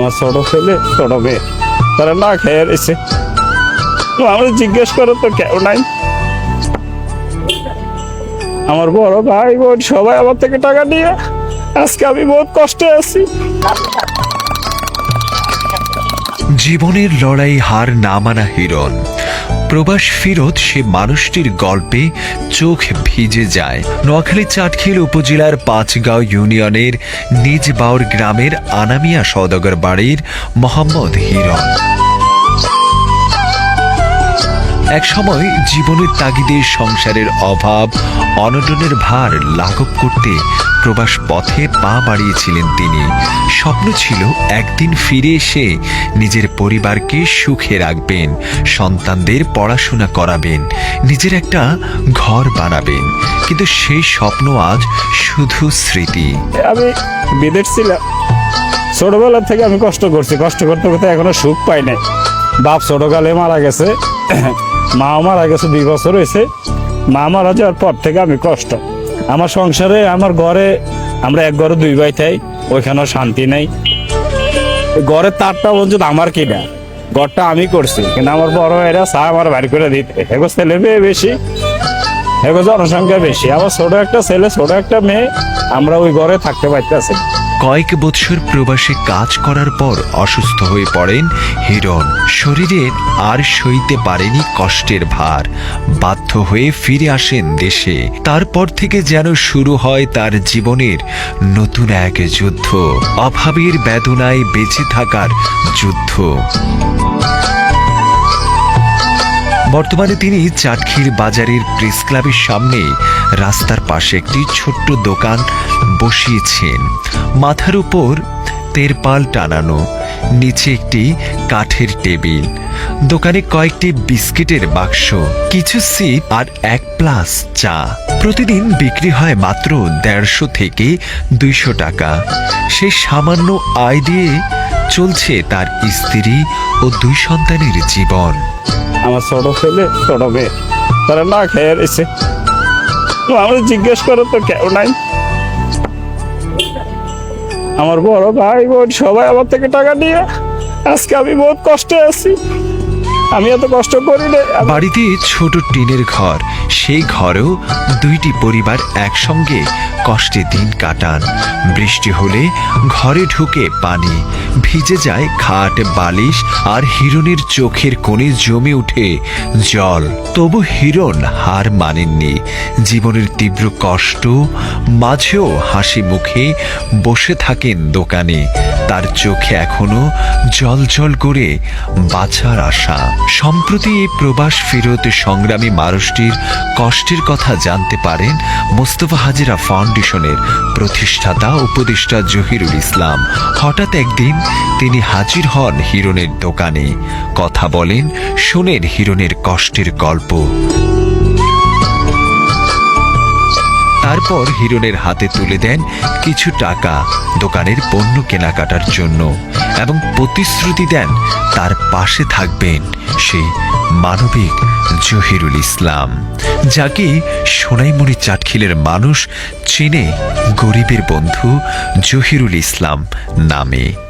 আমার ছোট ছেলে, ছোট মেয়ে। তারা না খেয়ে রয়েছে। তো আমাদের জিজ্ঞেস করো তো কেউ নাই। আমার বড় ভাই বোন সবাই আমার থেকে টাকা নিয়ে, আজকে আমি বহুত কষ্টে আছি। জীবনের লড়াই হার না মানা হিরণ। প্রবাস ফিরত সে মানুষটির গল্পে চোখ ভিজে যায়। নোয়াখালী চাটখিল উপজেলার পাঁচগাঁও ইউনিয়নের নিজ বাউর গ্রামের আনামিয়া সওদাগর বাড়ির মোহাম্মদ হিরণ। এক সময় জীবনের তাগিদে সংসারের অভাব, অনটনের ভার লাঘব করতে প্রবাস পথে পা বাড়িয়েছিলেন তিনি। স্বপ্ন ছিল একদিন ফিরে এসে নিজের পরিবারকে সুখে রাখবেন, সন্তানদের পড়াশোনা করাবেন, নিজের একটা ঘর বানাবেন। কিন্তু সেই স্বপ্ন আজ শুধু স্মৃতি। আমি বিদেশ ছিলাম। ছোটবেলা থেকে আমি কষ্ট করছি। কষ্ট করতে করতে এখনও সুখ পাই নাই। বাপ ছোটকালে মারা গেছে। মা মারা গেছে দুই বছর হয়েছে। মা মারা যাওয়ার পর থেকে আমি কষ্ট। আমার সংসারে, আমার ঘরে, আমরা এক ঘরে দুই ভাই থাই, ওইখানেও শান্তি নাই। ঘরের তারটা পর্যন্ত আমার কিনা। ঘরটা আমি করছি, কিন্তু আমার বড় ভাইরা চা আমার বাড়ি করে দিতে। এগো ছেলে বেশি। জনসংখ্যা বেশি। আমার ছোট একটা ছেলে, ছোট একটা মেয়ে, আমরা ওই ঘরে থাকতে পারতেছি কয়েক বৎসর প্রবাসে কাজ করার পর অসুস্থ হয়ে পড়েন হিরণ। শরীরের আর সইতে পারেনি কষ্টের ভার। বাধ্য হয়ে ফিরে আসেন দেশে। তারপর থেকে যেন শুরু হয় তার জীবনের নতুন এক যুদ্ধ। অভাবের বেদনায় বেঁচে থাকার যুদ্ধ। বর্তমানে তিনি চাটখির বাজারের প্রেস ক্লাবের সামনে রাস্তার পাশে একটি ছোট্ট দোকান বসিয়েছেন। মাথার উপর তেরপাল টানানো, নিচে একটি কাঠের টেবিল, দোকানে কয়েকটি বিস্কিটের বাক্স, কিছু সিপ আর এক প্লাস চা। প্রতিদিন বিক্রি হয় মাত্র দেড়শো থেকে দুইশো টাকা। সে সামান্য আয় দিয়ে চলছে তার স্ত্রী ও দুই সন্তানের জীবন। আমার ছোট ছেলে, ছোট মেয়ে। তারা না খেয়ে রয়েছে। তো আমাদের জিজ্ঞেস করো তো, কেউ নাই? আমার বড় ভাই বোন সবাই আমার থেকে টাকা নিয়ে, আজকে আমি বহুত কষ্টে আছি। আমি এত কষ্ট করি না। বাড়িতে ছোট টিনের ঘর। সেই ঘরেও দুইটি পরিবার একসঙ্গে কষ্টে দিন কাটান। বৃষ্টি হলে ঘরে ঢুকে পানি, ভিজে যায় খাট, বালিশ আর হিরণের চোখের কোণে জমে উঠে জল। তবু হিরণ হার মানেননি। জীবনের তীব্র কষ্ট, মাঝেও হাসি মুখে বসে থাকেন দোকানে। তার চোখে এখনও জল জল করে বাঁচার আশা। সম্প্রতি এই প্রবাস ফেরত সংগ্রামী মানুষটির কষ্টের কথা জানতে পারেন মোস্তফা হাজিরা ফাউন্ডেশনের প্রতিষ্ঠাতা উপদেষ্টা জহিরুল ইসলাম। হঠাৎ একদিন তিনি হাজির হন হিরণের দোকানে। কথা বলেন, শোনেন হিরণের কষ্টের গল্প। তারপর হিরণের হাতে তুলে দেন কিছু টাকা দোকানের পণ্য কেনাকাটার জন্য এবং প্রতিশ্রুতি দেন তার পাশে থাকবেন সেই মানবিক জহিরুল ইসলাম যাকে সোনাইমণি চাটখিলের মানুষ চেনে গরিবের বন্ধু জহিরুল ইসলাম নামে।